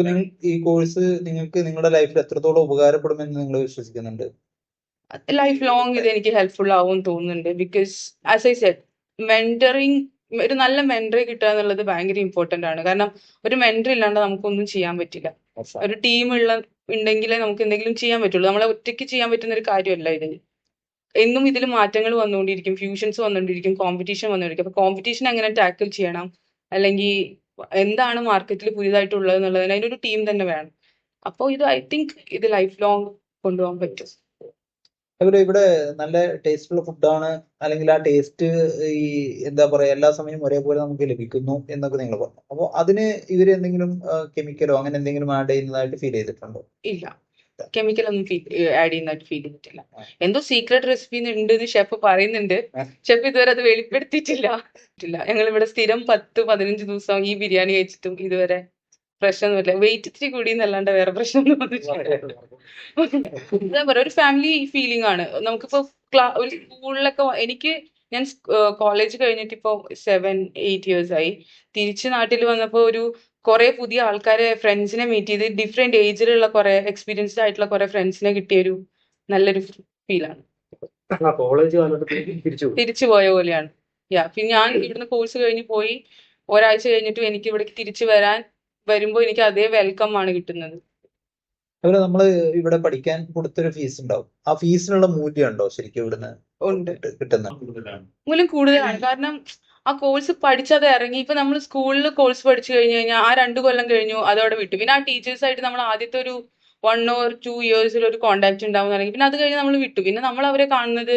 ഇപ്പൊ ഈ കോഴ്സ് നിങ്ങൾക്ക് നിങ്ങളുടെ ലൈഫിൽ എത്രത്തോളം ഉപകാരപ്പെടുമെന്ന് നിങ്ങൾ വിശ്വസിക്കുന്നുണ്ട്? ലൈഫ് ലോങ് ഇത് എനിക്ക് ഹെൽപ്ഫുൾ ആവും തോന്നുന്നുണ്ട്. Because as I said mentoring ഒരു നല്ല മെന്ററി കിട്ടുക എന്നുള്ളത് ഭയങ്കര ഇമ്പോർട്ടന്റ് ആണ്. കാരണം ഒരു മെന്റർ ഇല്ലാണ്ട് നമുക്കൊന്നും ചെയ്യാൻ പറ്റില്ല. ഒരു ടീം ഉള്ള ഉണ്ടെങ്കിലേ നമുക്ക് എന്തെങ്കിലും ചെയ്യാൻ പറ്റുള്ളൂ. നമ്മളെ ഒറ്റയ്ക്ക് ചെയ്യാൻ പറ്റുന്ന ഒരു കാര്യമല്ല ഇത്. എന്നും ഇതിൽ മാറ്റങ്ങൾ വന്നുകൊണ്ടിരിക്കും. ഫ്യൂഷൻസ് വന്നുകൊണ്ടിരിക്കും. കോമ്പറ്റീഷൻ വന്നുകൊണ്ടിരിക്കും. അപ്പൊ കോമ്പറ്റീഷൻ എങ്ങനെ ടാക്കിൾ ചെയ്യണം? അല്ലെങ്കിൽ എന്താണ് മാർക്കറ്റിൽ പുതിയതായിട്ടുള്ളത് എന്നുള്ളതിന് അതിനൊരു ടീം തന്നെ വേണം. അപ്പോൾ ഇത് ഐ തിങ്ക് ഇത് ലൈഫ് ലോങ് കൊണ്ടുപോകാൻ പറ്റും. അതുപോലെ ഇവിടെ നല്ല ടേസ്റ്റുള്ള ഫുഡാണ് അല്ലെങ്കിൽ ആ ടേസ്റ്റ് ഈ എന്താ പറയാ എല്ലാ സമയവും ഒരേപോലെ നമുക്ക് ലഭിക്കുന്നു എന്നൊക്കെ നിങ്ങൾ പറഞ്ഞു. അപ്പോൾ അതിന് ഇവർ എന്തെങ്കിലും കെമിക്കലോ അങ്ങനെ എന്തെങ്കിലും ആഡ് ചെയ്യുന്നതായിട്ട് ഫീൽ ചെയ്തിട്ടുണ്ടോ? ഇല്ല. കെമിക്കൽ ഒന്നും ആഡ് ചെയ്യുന്നതായിട്ട് ഫീൽ ചെയ്തിട്ടില്ല. എന്തോ സീക്രട്ട് റെസിപ്പി ഉണ്ട് എന്ന് ഷെഫ് പറയുന്നുണ്ട്. ഷെഫ് ഇതുവരെ അത് വെളിപ്പെടുത്തിയിട്ടില്ല. ഞങ്ങൾ ഇവിടെ സ്ഥിരം പത്ത് പതിനഞ്ച് ദിവസം ഈ ബിരിയാണി കഴിച്ചിട്ടും ഇതുവരെ പ്രശ്നമൊന്നുമില്ല. വെയിറ്റ് ഇത്തിരി കൂടി എന്നല്ലാണ്ട് വേറെ പ്രശ്നമൊന്നും വന്നിട്ടില്ല. എന്താ പറയാ ഒരു ഫാമിലി ഫീലിംഗ് ആണ്. നമുക്കിപ്പോ ക്ലാ ഒരു സ്കൂളിലൊക്കെ എനിക്ക് ഞാൻ കോളേജ് കഴിഞ്ഞിട്ട് ഇപ്പോ സെവൻ എയ്റ്റ് ഇയേഴ്സ് ആയി. തിരിച്ച് നാട്ടിൽ വന്നപ്പോ ഒരു കുറെ പുതിയ ആൾക്കാരെ ഫ്രണ്ട്സിനെ മീറ്റ് ചെയ്ത് ഡിഫറെന്റ് ഏജിലുള്ള കുറെ എക്സ്പീരിയൻസ്ഡ് ആയിട്ടുള്ള കുറെ ഫ്രണ്ട്സിനെ കിട്ടിയ ഒരു നല്ലൊരു ഫീലാണ് തിരിച്ചു പോയി. പോലെയാണ്. യാ പിന്നെ ഞാൻ ഇവിടുന്ന് കോഴ്സ് കഴിഞ്ഞ് പോയി. ഒരാഴ്ച കഴിഞ്ഞിട്ടും എനിക്ക് ഇവിടേക്ക് തിരിച്ചു വരാൻ വരുമ്പോൾ എനിക്ക് അതേ വെൽക്കം ആണ് കിട്ടുന്നത്. അതുപോലെ നമ്മൾ ഇവിടെ പഠിക്കാൻ കൊടുത്തൊരു ഫീസ് ഉണ്ടാവും. ആ ഫീസിനുള്ള മൂല്യം ഉണ്ടോ ശരിക്കും ഇവിടുന്ന് ഉണ്ട്. കിട്ട്- കിട്ടുന്നത്? മൂല്യം കൂടുതലാണ്. കാരണം ആ കോഴ്സ് പഠിച്ചത് ഇറങ്ങി. ഇപ്പൊ നമ്മൾ സ്കൂളിൽ കോഴ്സ് പഠിച്ചു കഴിഞ്ഞു കഴിഞ്ഞാൽ ആ രണ്ട് കൊല്ലം കഴിഞ്ഞു അതോടെ വിട്ടു. പിന്നെ ആ ടീച്ചേഴ്സ് ആയിട്ട് നമ്മൾ ആദ്യത്തെ ഒരു വൺ ഓർ ടു ഇയേഴ്സിൽ ഒരു കോണ്ടാക്ട് ഉണ്ടാവും തുടങ്ങി പിന്നെ അത് കഴിഞ്ഞ് നമ്മൾ വിട്ടു. പിന്നെ നമ്മൾ അവരെ കാണുന്നത്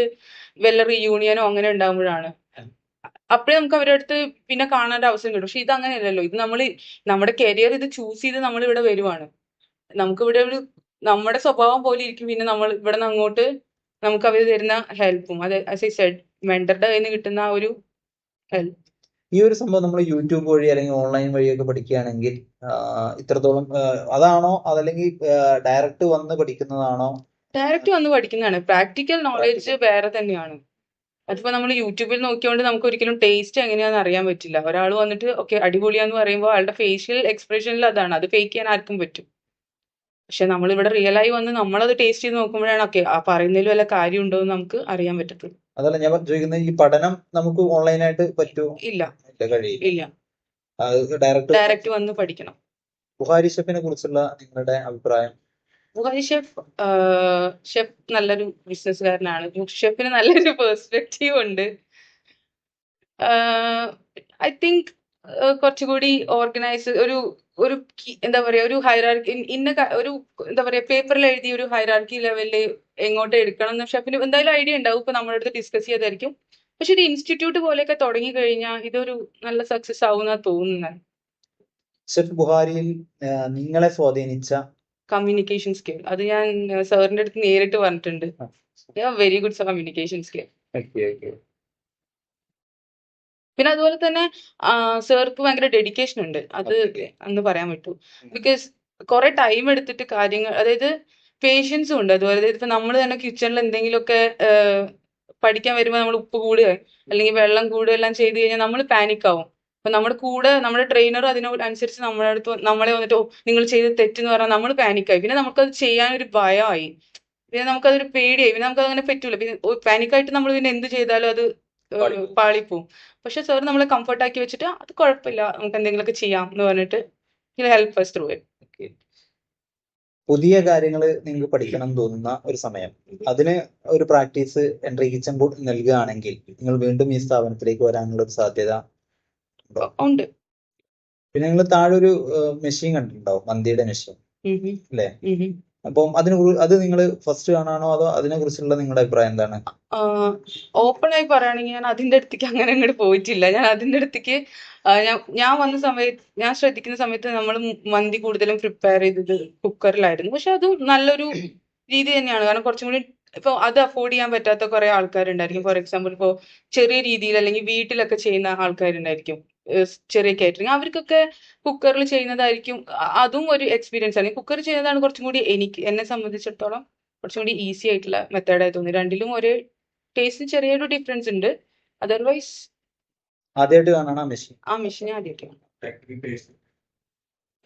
വല്ല റീയൂണിയനോ അങ്ങനെ ഉണ്ടാകുമ്പോഴാണ് അപ്പോഴേ നമുക്ക് അവരുടെ അടുത്ത് പിന്നെ കാണേണ്ട അവസരം കിട്ടും. പക്ഷെ ഇത് അങ്ങനെയല്ലല്ലോ. ഇത് നമ്മൾ നമ്മുടെ കരിയർ ഇത് ചൂസ് ചെയ്ത് നമ്മൾ ഇവിടെ വരുവാണ്. നമുക്ക് ഇവിടെ ഒരു നമ്മുടെ സ്വഭാവം പോലെ ഇരിക്കും. പിന്നെ നമ്മൾ ഇവിടെ നിന്ന് അങ്ങോട്ട് നമുക്ക് അവർ തരുന്ന ഹെൽപ്പും അത് ആസ് സെഡ് മെന്ററുടെ കയ്യിൽ നിന്ന് കിട്ടുന്ന ആ ഒരു ഈ ഒരു സംഭവം നമ്മൾ യൂട്യൂബ് വഴി അല്ലെങ്കിൽ ഓൺലൈൻ വഴിയൊക്കെ പഠിക്കുകയാണെങ്കിൽ ഇത്രത്തോളം അതാണോ അതല്ലെങ്കിൽ ഡയറക്റ്റ് വന്ന് പഠിക്കുന്നതാണോ? ഡയറക്റ്റ് വന്ന് പഠിക്കുന്നതാണ്. പ്രാക്ടിക്കൽ നോളജ് വേറെ തന്നെയാണ്. അതിപ്പോ നമ്മൾ യൂട്യൂബിൽ നോക്കിയോണ്ട് നമുക്ക് ഒരിക്കലും ടേസ്റ്റ് എങ്ങനെയാണെന്ന് അറിയാൻ പറ്റില്ല. ഒരാൾ വന്നിട്ട് ഓക്കെ അടിപൊളിയാന്ന് പറയുമ്പോൾ അയാളുടെ ഫേഷ്യൽ എക്സ്പ്രഷനിൽ അതാണ്. അത് ഫേക്ക് ചെയ്യാൻ ആർക്കും പറ്റും. പക്ഷെ നമ്മൾ ഇവിടെ റിയലായി വന്ന് നമ്മളത് ടേസ്റ്റ് ചെയ്ത് നോക്കുമ്പോഴാണ് ഓക്കെ ആ പറയുന്നതിൽ വല്ല കാര്യമുണ്ടോ എന്ന് നമുക്ക് അറിയാൻ പറ്റത്തുള്ളൂ. അതല്ല ഞാൻ ചോദിക്കുന്നത് ഈ പഠനം നമുക്ക് ഓൺലൈനായിട്ട് പറ്റുമോ ഇല്ല. കഴിയില്ല. ഡയറക്റ്റ് ഡയറക്റ്റ് വന്ന് പഠിക്കണം. ബുഹാരി ഷെഫിനെ കുറിച്ചുള്ള നിങ്ങളുടെ അഭിപ്രായം? ബുഹാരി ഷെഫ് ഷെഫ് നല്ലൊരു ബിസിനസ്സുകാരനാണ്. ഷെഫിന് നല്ലൊരു പെർസ്പെക്റ്റീവ് ഉണ്ട്. ഐ തിങ്ക് കുറച്ചുകൂടി ഓർഗനൈസ് ഒരു ഒരു എന്താ പറയാ ഒരു ഹൈറാർക്കി ഇന്ന ഒരു എന്താ പറയാ പേപ്പറിൽ എഴുതിയ ഒരു ഹൈറാർക്കി ലെവലിൽ എങ്ങോട്ട് എടുക്കണം എന്ന് ഷെഫിന് എന്തായാലും ഐഡിയ ഉണ്ടാവും. ഇപ്പൊ നമ്മുടെ അടുത്ത് ഡിസ്കസ് ചെയ്തായിരിക്കും. പക്ഷെ ഒരു ഇൻസ്റ്റിറ്റ്യൂട്ട് പോലെയൊക്കെ തുടങ്ങി കഴിഞ്ഞാൽ ഇതൊരു നല്ല സക്സസ് ആവുന്ന തോന്നുന്നത് ഷെഫ് ബുഹാരിയിൽ നിങ്ങളെ സ്വാധീനിച്ച കമ്മ്യൂണിക്കേഷൻ സ്കിൽ അത് ഞാൻ സാറിന്റെ അടുത്ത് നേരിട്ട് പറഞ്ഞിട്ടുണ്ട്. വെരി ഗുഡ് കമ്മ്യൂണിക്കേഷൻ സ്കിൽ പിന്നെ അതുപോലെ തന്നെ സാർക്ക് ഭയങ്കര ഡെഡിക്കേഷൻ ഉണ്ട്. അത് അന്ന് പറയാൻ പറ്റൂ. ബിക്കോസ് കുറെ ടൈം എടുത്തിട്ട് കാര്യങ്ങൾ അതായത് പേഷ്യൻസും ഉണ്ട്. അതുപോലെ ഇപ്പൊ നമ്മൾ തന്നെ കിച്ചണിൽ എന്തെങ്കിലുമൊക്കെ പഠിക്കാൻ വരുമ്പോൾ നമ്മൾ ഉപ്പ് കൂടുക അല്ലെങ്കിൽ വെള്ളം കൂടുക എല്ലാം ചെയ്ത് കഴിഞ്ഞാൽ നമ്മൾ പാനിക് ആവും. അപ്പൊ നമ്മുടെ കൂടെ നമ്മുടെ ട്രെയിനർ അതിനനുസരിച്ച് നമ്മുടെ അടുത്ത് നമ്മളെ വന്നിട്ട് നിങ്ങൾ ചെയ്ത് തെറ്റെന്ന് പറഞ്ഞാൽ നമ്മൾ പാനിക്കായി പിന്നെ നമുക്കത് ചെയ്യാനൊരു ഭയമായി പിന്നെ നമുക്കതൊരു പേടിയായി. പിന്നെ നമുക്കത് അങ്ങനെ പറ്റൂല. പിന്നെ പാനിക്കായിട്ട് നമ്മൾ പിന്നെ എന്ത് ചെയ്താലും അത് പാളിപ്പോവും. പക്ഷെ സാർ നമ്മളെ കംഫർട്ട് ആക്കി വെച്ചിട്ട് അത് കുഴപ്പമില്ല നമുക്ക് എന്തെങ്കിലുമൊക്കെ ചെയ്യാം എന്ന് പറഞ്ഞിട്ട് ഹെൽപ്പ് ത്രൂ ഇറ്റ് പുതിയ കാര്യങ്ങൾ നിങ്ങൾക്ക് പഠിക്കണം എന്ന് തോന്നുന്ന ഒരു സമയം. അതിന് ഒരു പ്രാക്ടീസ് എൻട്രി കിച്ചൻ നൽകുകയാണെങ്കിൽ നിങ്ങൾ വീണ്ടും ഈ സ്ഥാപനത്തിലേക്ക് വരാനുള്ള ഒരു സാധ്യത ഉണ്ട്? പിന്നെ നിങ്ങൾ താഴെ ഒരു മെഷീൻ കണ്ടിട്ടുണ്ടാവും മന്തിയുടെ മെഷീൻ. അല്ലേ. അപ്പം അതിനെ അത് നിങ്ങൾ ഫസ്റ്റ് കാണാണോ അതോ അതിനെ കുറിച്ചുള്ള നിങ്ങളുടെ അഭിപ്രായം എന്താണ്? ഓപ്പൺ ആയി പറയുകയാണെങ്കിൽ ഞാൻ അതിന്റെ അടുത്തേക്ക് അങ്ങനെ അങ്ങോട്ട് പോയിട്ടില്ല. ഞാൻ അതിന്റെ അടുത്തേക്ക് ഞാൻ വന്ന സമയത്ത് ഞാൻ ശ്രദ്ധിക്കുന്ന സമയത്ത് നമ്മൾ മന്തി കൂടുതലും പ്രിപ്പയർ ചെയ്തത് കുക്കറിലായിരുന്നു പക്ഷെ അത് നല്ലൊരു രീതി തന്നെയാണ്. കാരണം കുറച്ചും കൂടി ഇപ്പൊ അത് അഫോർഡ് ചെയ്യാൻ പറ്റാത്ത കുറെ ആൾക്കാരുണ്ടായിരിക്കും. ഫോർ എക്സാമ്പിൾ ഇപ്പോ ചെറിയ രീതിയിൽ അല്ലെങ്കിൽ വീട്ടിലൊക്കെ ചെയ്യുന്ന ആൾക്കാരുണ്ടായിരിക്കും. ചെറിയ കാറ്ററിംഗ് അവർക്കൊക്കെ കുക്കറിൽ ചെയ്യുന്നതായിരിക്കും. അതും ഒരു എക്സ്പീരിയൻസ് ആണ്. കുക്കർ ചെയ്യുന്നതാണ് കുറച്ചും കൂടി എനിക്ക് എന്നെ സംബന്ധിച്ചിടത്തോളം കുറച്ചും കൂടി ഈസി ആയിട്ടുള്ള മെത്തേഡായി തോന്നി രണ്ടിലും ഒരേ ടേസ്റ്റിന് ചെറിയൊരു ഡിഫറൻസ് ഉണ്ട്. അതർവൈസ് ആദ്യമായിട്ട് കാണാണ് ആ മെഷീൻ ആ മെഷീൻ ആദ്യമായിട്ടാണ്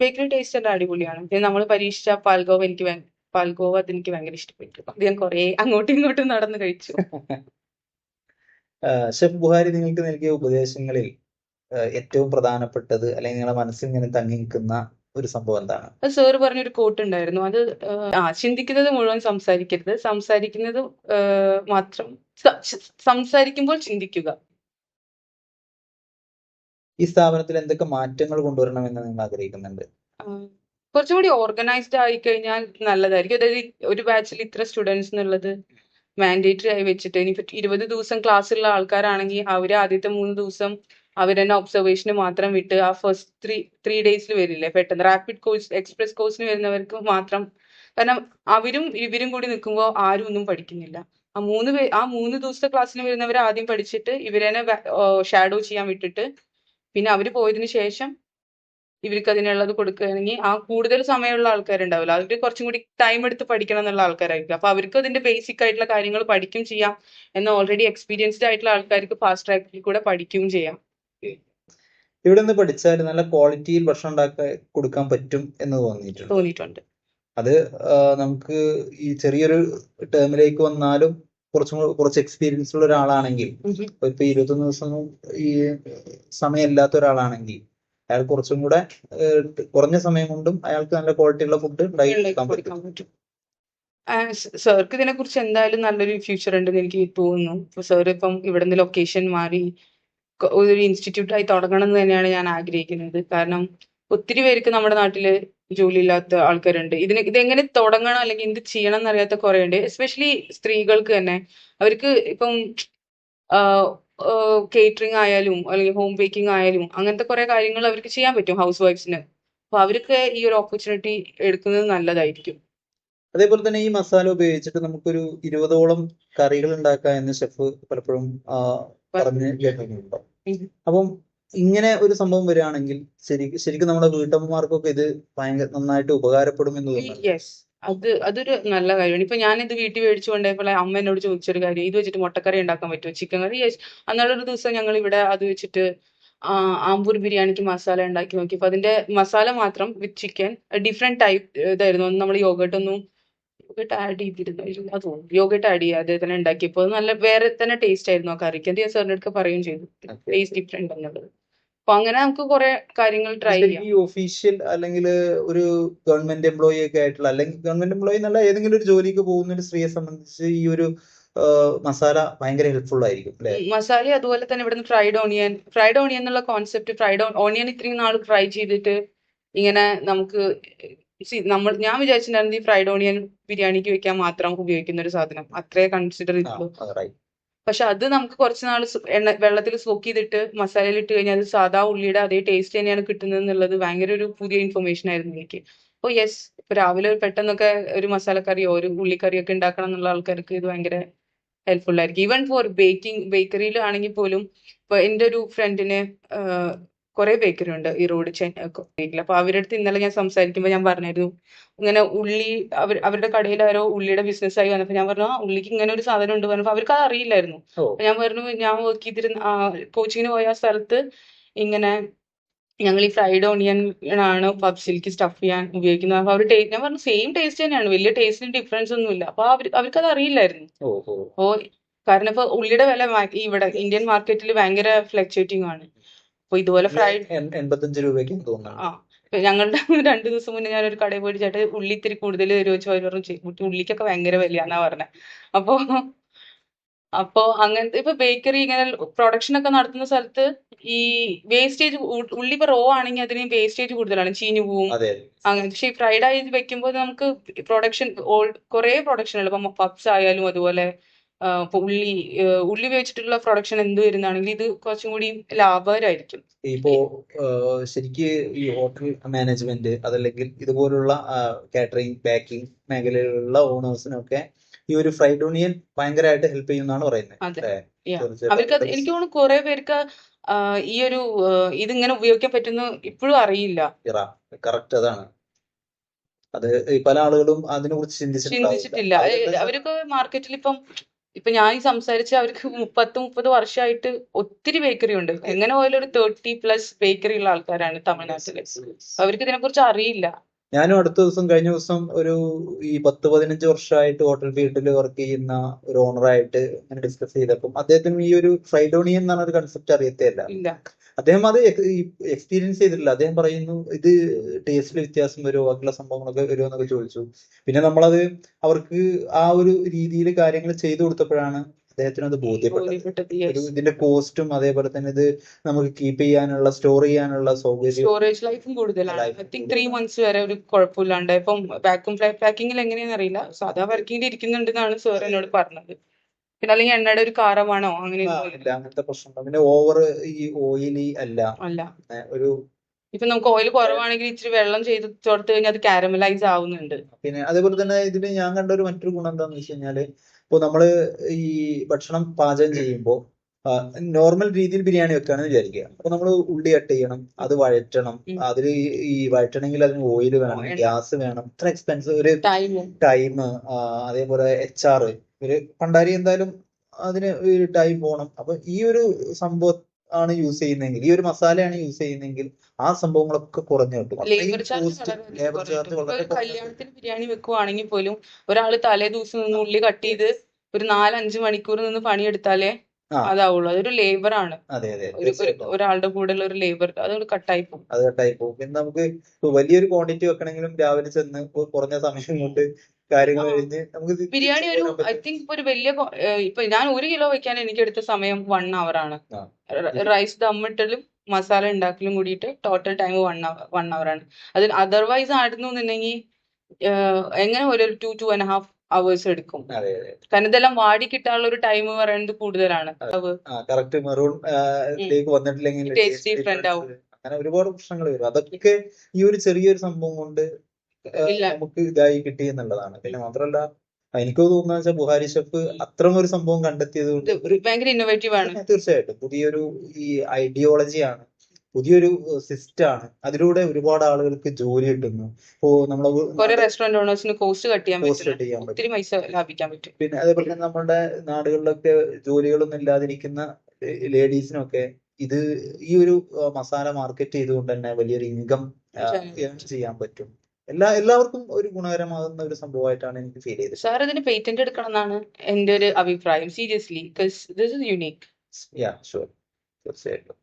ബേക്കറി ടേസ്റ്റ് എല്ലാം അടിപൊളിയാണ്. പിന്നെ നമ്മൾ പരീക്ഷിച്ച പാൽഗോവ എനിക്ക് പാൽഗോവ അത് എനിക്ക് ഭയങ്കര ഇഷ്ടപ്പെട്ടു അത് ഞാൻ കുറേ അങ്ങോട്ടും ഇങ്ങോട്ടും നടന്ന് കഴിച്ചു. ഷെഫ് ബുഹാരി നിങ്ങൾക്ക് നൽകിയ ഉപദേശങ്ങളിൽ ഏറ്റവും പ്രധാനപ്പെട്ടത് അല്ലെങ്കിൽ നിങ്ങളുടെ മനസ്സിൽ ഇങ്ങനെ തങ്ങി നിൽക്കുന്ന ഒരു സംഭവം എന്താണ്? സാർ പറഞ്ഞൊരു കോട്ട് ഉണ്ടായിരുന്നു. അത് ആ ചിന്തിക്കുന്നത് മുഴുവൻ സംസാരിക്കരുത്. സംസാരിക്കുന്നത് മാത്രം സംസാരിക്കുമ്പോൾ ചിന്തിക്കുക. ഈ സ്ഥാപനത്തിൽ എന്തൊക്കെ മാറ്റങ്ങൾ കൊണ്ടുവരണമെന്ന് നിങ്ങൾ ആഗ്രഹിക്കുന്നുണ്ട്? കുറച്ചുകൂടി കുറച്ചും കൂടി ഓർഗനൈസ്ഡ് ആയി കഴിഞ്ഞാൽ നല്ലതായിരിക്കും. അതായത് ഒരു ബാച്ചിൽ ഇത്ര സ്റ്റുഡൻസ് എന്നുള്ളത് മാൻഡേറ്ററി ആയി വെച്ചിട്ട് ഇനി ഇരുപത് ദിവസം ക്ലാസ്സുള്ള ആൾക്കാരാണെങ്കിൽ അവർ ആദ്യത്തെ മൂന്ന് ദിവസം അവർ തന്നെ ഒബ്സർവേഷന് മാത്രം വിട്ട് ആ ഫസ്റ്റ് ത്രീ ത്രീ ഡേയ്സിൽ വരില്ലേ പെട്ടെന്ന്. റാപ്പിഡ് കോഴ്സ് എക്സ്പ്രസ് കോഴ്സിന് വരുന്നവർക്ക് മാത്രം. കാരണം അവരും ഇവരും കൂടി നിൽക്കുമ്പോൾ ആരും ഒന്നും പഠിക്കുന്നില്ല. ആ മൂന്ന് പേ ആ മൂന്ന് ദിവസത്തെ ക്ലാസ്സിന് വരുന്നവർ ആദ്യം പഠിച്ചിട്ട് ഇവരെന്നെ ഷാഡോ ചെയ്യാൻ വിട്ടിട്ട് പിന്നെ അവർ പോയതിനു ശേഷം ഇവർക്ക് അതിനുള്ളത് കൊടുക്കുകയാണെങ്കിൽ ആ കൂടുതൽ സമയമുള്ള ആൾക്കാരുണ്ടാവില്ല. അവർ കുറച്ചും കൂടി ടൈം എടുത്ത് പഠിക്കണം എന്നുള്ള ആൾക്കാരായിരിക്കും. അപ്പൊ അവർക്ക് അതിന്റെ ബേസിക് ആയിട്ടുള്ള കാര്യങ്ങൾ പഠിക്കും ചെയ്യാം. എന്ന ഓൾറെഡി എക്സ്പീരിയൻസ്ഡ് ആയിട്ടുള്ള ആൾക്കാർക്ക് ഫാസ്റ്റ് ട്രാക്കിൽ കൂടെ പഠിക്കുകയും ചെയ്യാം. ഇവിടെ നിന്ന് പഠിച്ചാൽ നല്ല ക്വാളിറ്റിയിൽ ഭക്ഷണം ഉണ്ടാക്കാൻ കൊടുക്കാൻ പറ്റും എന്ന് തോന്നിയിട്ടുണ്ട്. തോന്നിയിട്ടുണ്ട്. അത് നമുക്ക് ഈ ചെറിയൊരു ടേമിലേക്ക് വന്നാലും കുറച്ചും കുറച്ച് എക്സ്പീരിയൻസ് ഉള്ള ഒരാളാണെങ്കിൽ ഇപ്പൊ ഇരുപത്തൊന്ന് ദിവസം ഈ സമയമില്ലാത്ത ഒരാളാണെങ്കിൽ അയാൾ കുറച്ചും കൂടെ കുറഞ്ഞ സമയം കൊണ്ടും അയാൾക്ക് നല്ല ക്വാളിറ്റി ഉള്ള ഫുഡ് ഉണ്ടാക്കി കൊടുക്കാൻ പറ്റും. സാർക്ക് ഇതിനെ കുറിച്ച് എന്തായാലും നല്ലൊരു ഫ്യൂച്ചർ ഉണ്ടെന്ന് എനിക്ക് തോന്നുന്നു. സർ ഇപ്പം ഇവിടെ നിന്ന് ലൊക്കേഷൻ മാറി ഒരു ഇൻസ്റ്റിറ്റ്യൂട്ട് ആയി തുടങ്ങണം എന്ന് തന്നെയാണ് ഞാൻ ആഗ്രഹിക്കുന്നത്. കാരണം ഒത്തിരി പേർക്ക് നമ്മുടെ നാട്ടിൽ ജോലി ഇല്ലാത്ത ആൾക്കാരുണ്ട്. ഇതിന് ഇതെങ്ങനെ തുടങ്ങണം അല്ലെങ്കിൽ എന്ത് ചെയ്യണം എന്നറിയാത്ത കുറെ ഉണ്ട് എസ്പെഷ്യലി സ്ത്രീകൾക്ക് തന്നെ. അവർക്ക് ഇപ്പം കേറ്ററിംഗ് ആയാലും അല്ലെങ്കിൽ ഹോം ബേക്കിംഗ് ആയാലും അങ്ങനത്തെ കുറെ കാര്യങ്ങൾ അവർക്ക് ചെയ്യാൻ പറ്റും ഹൗസ് വൈഫ്സിന് അപ്പൊ അവർക്ക് ഈ ഒരു ഓപ്പർച്യൂണിറ്റി എടുക്കുന്നത് നല്ലതായിരിക്കും. അതേപോലെ തന്നെ ഈ മസാല ഉപയോഗിച്ചിട്ട് നമുക്കൊരു ഇരുപതോളം കറികൾ ഉണ്ടാക്കാം എന്ന് ഷെഫ് പലപ്പോഴും പറഞ്ഞ് കേട്ടിട്ടുണ്ട്. അപ്പം ഇങ്ങനെ ഒരു സംഭവം വരികയാണെങ്കിൽ ശരിക്കും ശരിക്കും നമ്മുടെ വീട്ടമ്മമാർക്കൊക്കെ ഇത് ഭയങ്കര നന്നായിട്ട് ഉപകാരപ്പെടും എന്ന് തോന്നുന്നു. അത് അതൊരു നല്ല കാര്യമാണ്. ഇപ്പൊ ഞാനിത് വീട്ടിൽ മേടിച്ചു കൊണ്ടുപോയപ്പോൾ അമ്മ എന്നോട് ചോദിച്ചൊരു കാര്യം. ഇത് വെച്ചിട്ട് മുട്ടക്കറി ഉണ്ടാക്കാൻ പറ്റുമോ? ചിക്കൻ കറി? യെസ്. അന്നുള്ളൊരു ദിവസം ഞങ്ങൾ ഇവിടെ അത് വെച്ചിട്ട് ആംബൂർ ആമ്പൂർ ബിരിയാണിക്ക് മസാല ഉണ്ടാക്കി നോക്കി. അപ്പൊ അതിന്റെ മസാല മാത്രം വിത്ത് ചിക്കൻ ഡിഫറെന്റ് ടൈപ്പ് ഇതായിരുന്നു. നമ്മൾ യോഗട്ട് ഒന്നും യോഗട്ട് ആഡ് ചെയ്തിരുന്നു. തോന്നുന്നു. യോഗട്ട് ആഡ് ചെയ്യാതെ തന്നെ ഉണ്ടാക്കിയപ്പോൾ നല്ല വേറെ തന്നെ ടേസ്റ്റ് ആയിരുന്നു ആ കറിക്ക്. അത് ഞാൻ സാറിന്റെ അടുത്ത് പറയുകയും ചെയ്തു. ടേസ്റ്റ് ഡിഫറെന്റ് എന്നുള്ളത്. അപ്പൊ അങ്ങനെ നമുക്ക് കുറെ കാര്യങ്ങൾ ട്രൈ ചെയ്യാം. ഈ ഒഫീഷ്യൽ അല്ലെങ്കിൽ ഒരു ഗവൺമെന്റ് എംപ്ലോയി ഒക്കെ ആയിട്ടുള്ള അല്ലെങ്കിൽ ഗവൺമെന്റ് എംപ്ലോയി എന്നല്ല ഏതെങ്കിലും ഒരു ജോലിക്ക് പോകുന്ന ഒരു സ്ത്രീയെ സംബന്ധിച്ച് ഈ ഒരു മസാല ഭയങ്കര ഹെൽപ്ഫുൾ ആയിരിക്കും മസാല അതുപോലെ തന്നെ ഇവിടുന്ന് ഫ്രൈഡ് ഓണിയൻ ഫ്രൈഡ് ഓണിയൻ എന്നുള്ള കോൺസെപ്റ്റ് ഫ്രൈഡ് ഓണിയൻ ഇത്രയും നാൾ ഫ്രൈ ചെയ്തിട്ട് ഇങ്ങനെ നമുക്ക് നമ്മൾ ഞാൻ വിചാരിച്ചിട്ടുണ്ടായിരുന്നു ഈ ഫ്രൈഡ് ഓണിയൻ ബിരിയാണിക്ക് വെക്കാൻ മാത്രം ഉപയോഗിക്കുന്ന ഒരു സാധനം. അത്രേ കൺസിഡർ ചെയ്തുള്ളൂ പക്ഷെ അത് നമുക്ക് കുറച്ച് നാൾ എണ്ണ വെള്ളത്തിൽ സോക്ക് ചെയ്തിട്ട് മസാലയിൽ ഇട്ട് കഴിഞ്ഞാൽ അത് സാധാ ഉള്ളിയുടെ അതേ ടേസ്റ്റ് തന്നെയാണ് കിട്ടുന്നത് എന്നുള്ളത് ഭയങ്കര ഒരു പുതിയ ഇൻഫർമേഷൻ ആയിരുന്നു എനിക്ക്. ഓ യെസ് ഇപ്പൊ രാവിലെ പെട്ടെന്നൊക്കെ ഒരു മസാലക്കറിയോ ഒരു ഉള്ളിക്കറിയോ ഒക്കെ ഉണ്ടാക്കണം എന്നുള്ള ആൾക്കാർക്ക് ഇത് ഭയങ്കര ഹെൽപ്ഫുൾ ആയിരിക്കും. ഈവൻ ഫോർ ബേക്കിംഗ് ബേക്കറിയിൽ ആണെങ്കിൽ പോലും ഇപ്പൊ എന്റെ ഒരു ഫ്രണ്ടിന് കുറെ ബേക്കറി ഉണ്ട് ഈ റോഡ് ചെന്നൈയിൽ അപ്പൊ അവരുടെ അടുത്ത് ഇന്നലെ ഞാൻ സംസാരിക്കുമ്പോൾ ഞാൻ പറഞ്ഞായിരുന്നു ഇങ്ങനെ ഉള്ളി അവർ അവരുടെ കടയിൽ ആരോ ഉള്ളിയുടെ ബിസിനസ് ആയി വന്നപ്പോൾ ഞാൻ പറഞ്ഞു ആ ഉള്ളിക്ക് ഇങ്ങനെ ഒരു സാധനം ഉണ്ട് പറഞ്ഞപ്പോൾ അവർക്ക് അത് അറിയില്ലായിരുന്നു. ഞാൻ പറഞ്ഞു ഞാൻ വർക്ക് ചെയ്തിരുന്ന കോച്ചിങ്ങിന് പോയ ആ സ്ഥലത്ത് ഇങ്ങനെ ഞങ്ങൾ ഈ ഫ്രൈഡ് ഓണിയൻ ആണ് പബ്സിലേക്ക് സ്റ്റഫ് ചെയ്യാൻ ഉപയോഗിക്കുന്നത്. അപ്പൊ അവർ ടേസ്റ്റ് ഞാൻ പറഞ്ഞു സെയിം ടേസ്റ്റ് തന്നെയാണ് വലിയ ടേസ്റ്റിന് ഡിഫറൻസ് ഒന്നുമില്ല. അപ്പൊ അവർ അവർക്ക് അത് അറിയില്ലായിരുന്നു. ഓ ഓ. കാരണം ഇപ്പൊ ഉള്ളിയുടെ വില ഇവിടെ ഇന്ത്യൻ മാർക്കറ്റിൽ ഭയങ്കര ഫ്ലക്ച്വേറ്റിംഗ് ആണ്. അപ്പൊ ഇതുപോലെ ഫ്രൈഡ് എൺ- എൺപത്തഞ്ച് രൂപയ്ക്ക് തോന്നുന്നു ആ. ഞങ്ങളുടെ രണ്ടു ദിവസം മുന്നേ ഞാൻ ഒരു കടയിൽ പോയിട്ട് ചേട്ടൻ ഉള്ളി ഇത്തിരി കൂടുതൽ ചോദിച്ചു. അവർ പറഞ്ഞു "ചെ- കുട്ടി, ഉള്ളിക്കൊക്കെ ഭയങ്കര വിലയാന്നാ പറഞ്ഞത് അപ്പൊ അപ്പൊ അങ്ങനത്തെ ഇപ്പൊ ബേക്കറി ഇങ്ങനെ പ്രൊഡക്ഷൻ ഒക്കെ നടത്തുന്ന സ്ഥലത്ത് ഈ വേസ്റ്റേജ് ഉള്ളി ഇപ്പൊ റോ ആണെങ്കിൽ അതിന് വേസ്റ്റേജ് കൂടുതലാണ് ചീഞ്ഞു പോവും. അങ്ങനെ. പക്ഷെ ഫ്രൈഡ് ആയി വെക്കുമ്പോൾ നമുക്ക് പ്രൊഡക്ഷൻ കുറെ പ്രൊഡക്ഷൻ ഉണ്ട് ഇപ്പൊ പപ്സ് ആയാലും അതുപോലെ ഇപ്പൊ ഉള്ളി ഉള്ളി ഉപയോഗിച്ചിട്ടുള്ള പ്രൊഡക്ഷൻ എന്ത് വരുന്നതാണെങ്കിൽ ഇത് കുറച്ചും കൂടി ലാഭകരമായിരിക്കും ഇപ്പോ ശരിക്ക് ഈ ഹോട്ടൽ മാനേജ്മെന്റ് അതല്ലെങ്കിൽ ഇതുപോലുള്ള കാറ്ററിംഗ് ബാക്കിംഗ് മേഖലയിലുള്ള ഓണേഴ്സിനൊക്കെ ഈ ഒരു ഫ്രൈഡ് ഓണിയൻ ഭയങ്കരമായിട്ട് ഹെൽപ്പ് ചെയ്യുന്നതാണ് പറയുന്നത്. അവർക്ക് എനിക്ക് തോന്നുന്നു കുറെ പേർക്ക് ഈ ഒരു ഇത് ഇതിങ്ങനെ ഉപയോഗിക്കാൻ പറ്റുന്ന ഇപ്പോഴും അറിയില്ല. കറക്റ്റ് അതാണ്. അത് പല ആളുകളും അതിനെ കുറിച്ച് ചിന്തിച്ചിട്ടില്ല. അവർക്ക് അവരൊക്കെ മാർക്കറ്റിൽ ഇപ്പം ഇപ്പൊ ഞാൻ ഈ സംസാരിച്ച അവർക്ക് മുപ്പത്ത് മുപ്പത് വർഷമായിട്ട് ഒത്തിരി ബേക്കറി ഉണ്ട്. എങ്ങനെ പോയാലും ഒരു തേർട്ടി പ്ലസ് ബേക്കറി ഉള്ള ആൾക്കാരാണ് തമിഴ്നാട്ടിൽ. അവർക്ക് ഇതിനെ കുറിച്ച് അറിയില്ല. ഞാനും അടുത്ത ദിവസം കഴിഞ്ഞ ദിവസം ഒരു ഈ പത്ത് പതിനഞ്ച് വർഷമായിട്ട് ഹോട്ടൽ ഫീൽഡിൽ വർക്ക് ചെയ്യുന്ന ഒരു ഓണറായിട്ട് ഇങ്ങനെ ഡിസ്കസ് ചെയ്തപ്പം അദ്ദേഹത്തിനും ഈ ഒരു ഫ്രൈഡ് ഓണിയൻ എന്ന് പറഞ്ഞ ഒരു കൺസെപ്റ്റ് അറിയത്തില്ല ഇല്ല. അദ്ദേഹം അത് എക്സ്പീരിയൻസ് ചെയ്തിട്ടില്ല. അദ്ദേഹം പറയുന്നു ഇത് ടേസ്റ്റിൽ വ്യത്യാസം വരുമോ? ബാക്കിയുള്ള സംഭവങ്ങളൊക്കെ വരുമോ എന്നൊക്കെ ചോദിച്ചു. പിന്നെ നമ്മളത് അവർക്ക് ആ ഒരു രീതിയിൽ കാര്യങ്ങൾ ചെയ്തു കൊടുത്തപ്പോഴാണ് അദ്ദേഹത്തിന് അത് ബോധ്യപ്പെട്ടത്. ഇതിന്റെ കോസ്റ്റും അതേപോലെ തന്നെ ഇത് നമുക്ക് കീപ്പ് ചെയ്യാനുള്ള സ്റ്റോർ ചെയ്യാനുള്ള സൗകര്യം. സ്റ്റോറേജ് ലൈഫും കൂടുതലാണ്. ഐ തിങ്ക് ത്രീ മന്ത്സ് വരെ ഒരു കുഴപ്പമില്ലാണ്ട്. ഇപ്പം വാക്യൂം പാക്കിങ്ങിൽ എങ്ങനെയാണെന്ന് അറിയില്ല. സാധാ വർക്കിംഗ് ഇരിക്കുന്നുണ്ടെന്നാണ് സാർ എന്നോട് പറഞ്ഞത്. പിന്നെ അല്ലെങ്കിൽ എണ്ണയുടെ ഒരു കാരമാണോ? അങ്ങനെ അങ്ങനത്തെ പ്രശ്നം പിന്നെ ഓവർ ഈ ഓയിലി അല്ല. അല്ല. ഒരു ഇപ്പൊ നമുക്ക് ഓയിൽ കുറവാണെങ്കിൽ ഇച്ചിരി വെള്ളം ചെയ്ത് ചേർത്ത് കഴിഞ്ഞാൽ അത് കാരമലൈസ് ആവുന്നുണ്ട്. പിന്നെ അതേപോലെ തന്നെ ഇതിന് ഞാൻ കണ്ട ഒരു മറ്റൊരു ഗുണം എന്താണെന്ന് വെച്ച് കഴിഞ്ഞാൽ ഇപ്പൊ നമ്മൾ ഈ ഭക്ഷണം പാചകം ചെയ്യുമ്പോൾ നോർമൽ രീതിയിൽ ബിരിയാണി വെക്കുകയാണെന്ന് വിചാരിക്കുക. അപ്പൊ നമ്മൾ ഉള്ളി കട്ട് ചെയ്യണം അത് വഴറ്റണം. അതിൽ അതിൽ ഈ വഴറ്റണമെങ്കിൽ അതിന് ഓയിൽ വേണം. ഗ്യാസ് വേണം. ഇത്ര എക്സ്പെൻസ് ഒരു ടൈം ടൈം അതേപോലെ എച്ച് ആർ ഒരു പണ്ടാരി എന്തായാലും അതിന് ഒരു പോണം. പോകണം അപ്പൊ ഈ ഒരു സംഭവം ആണ് യൂസ് ചെയ്യുന്നതെങ്കിൽ ഈ ഒരു മസാലയാണ് യൂസ് ചെയ്യുന്നതെങ്കിൽ ആ സംഭവങ്ങളൊക്കെ കുറഞ്ഞു കിട്ടും. ലേബർ ചാർജ് വളരെ കല്യാണത്തിന് ബിരിയാണി വെക്കുവാണെങ്കിൽ പോലും ഒരാൾ തലേ ദിവസം നിന്ന് ഉള്ളി കട്ട് ചെയ്ത് ഒരു നാലഞ്ച് മണിക്കൂർ നിന്ന് പണിയെടുത്താലേ. അതാവുള്ളൂ. അതൊരു ലേബർ ആണ്. ഒരാളുടെ കൂടെയുള്ള ഒരു ലേബർ അത് കട്ടായി പോകും. അത് കട്ടായി പോകും. പിന്നെ നമുക്ക് വലിയൊരു ക്വാണ്ടിറ്റി വെക്കണമെങ്കിലും രാവിലെ ചെന്ന് കുറഞ്ഞ സമയം കൊണ്ട് കാര്യങ്ങൾ കഴിഞ്ഞ് നമുക്ക് ബിരിയാണി ഒരു ഐ തിങ്ക് ഇപ്പൊ ഒരു വലിയ ഇപ്പൊ ഞാൻ ഒരു കിലോ വെക്കാൻ എനിക്ക് എടുത്ത സമയം വൺ അവർ ആണ്. റൈസ് ദമ്മിട്ടലും മസാല ഉണ്ടാക്കലും കൂടിയിട്ട് total time one hour one hour ആണ്. അതിൽ അതർവൈസ് ആയിരുന്നു എന്നുണ്ടെങ്കിൽ എങ്ങനെ ഒരു two two and half hours എടുക്കും. കാരണം ഇതെല്ലാം വാടി കിട്ടാനുള്ള ഒരു ടൈം പറയുന്നത് കൂടുതലാണ്. കറക്റ്റ് മെറൂൺ വന്നിട്ടില്ലെങ്കിൽ ടേസ്റ്റ് ഡിഫറെന്റ് ആവും. അങ്ങനെ ഒരുപാട് പ്രശ്നങ്ങൾ വരും. അതൊക്കെ ഈ ഒരു ചെറിയൊരു സംഭവം കൊണ്ട്. നമുക്ക് ഇതായി കിട്ടി എന്നുള്ളതാണ്. പിന്നെ മാത്രമല്ല എനിക്ക് തോന്നുന്നത് വെച്ചാൽ ബുഹാരി ഷെഫ് അത്തരം ഒരു സംഭവം കണ്ടെത്തിയത് ഭയങ്കര ഇന്നോവേറ്റീവ് ആണ്. തീർച്ചയായിട്ടും. പുതിയൊരു ഈ ഐഡിയോളജിയാണ് പുതിയൊരു സിസ്റ്റം ആണ്. അതിലൂടെ ഒരുപാട് ആളുകൾക്ക് ജോലി കിട്ടുന്നു. ഇപ്പോ നമ്മളെ റെസ്റ്റോറന്റ് ഓണേഴ്സിന് കോസ്റ്റ് കട്ട് ചെയ്യാൻ പറ്റും. ഒത്തിരി പൈസ ലാഭിക്കാൻ പറ്റും. പിന്നെ അതേപോലെ തന്നെ നമ്മുടെ നാടുകളിലൊക്കെ ജോലികളൊന്നും ഇല്ലാതിരിക്കുന്ന ലേഡീസിനൊക്കെ ഇത് ഈ ഒരു മസാല മാർക്കറ്റ് ചെയ്തുകൊണ്ട് തന്നെ വലിയൊരു ഇൻകം ചെയ്യാൻ പറ്റും. എല്ലാ എല്ലാവർക്കും ഒരു ഗുണകരമാകുന്ന ഒരു സംഭവമായിട്ടാണ് എനിക്ക് ഫീൽ ചെയ്തത്. സാർ ഇതിന് പേറ്റന്റ് എടുക്കണം എന്നാണ് എന്റെ ഒരു അഭിപ്രായം. Seriously this is unique yeah sure തീർച്ചയായിട്ടും.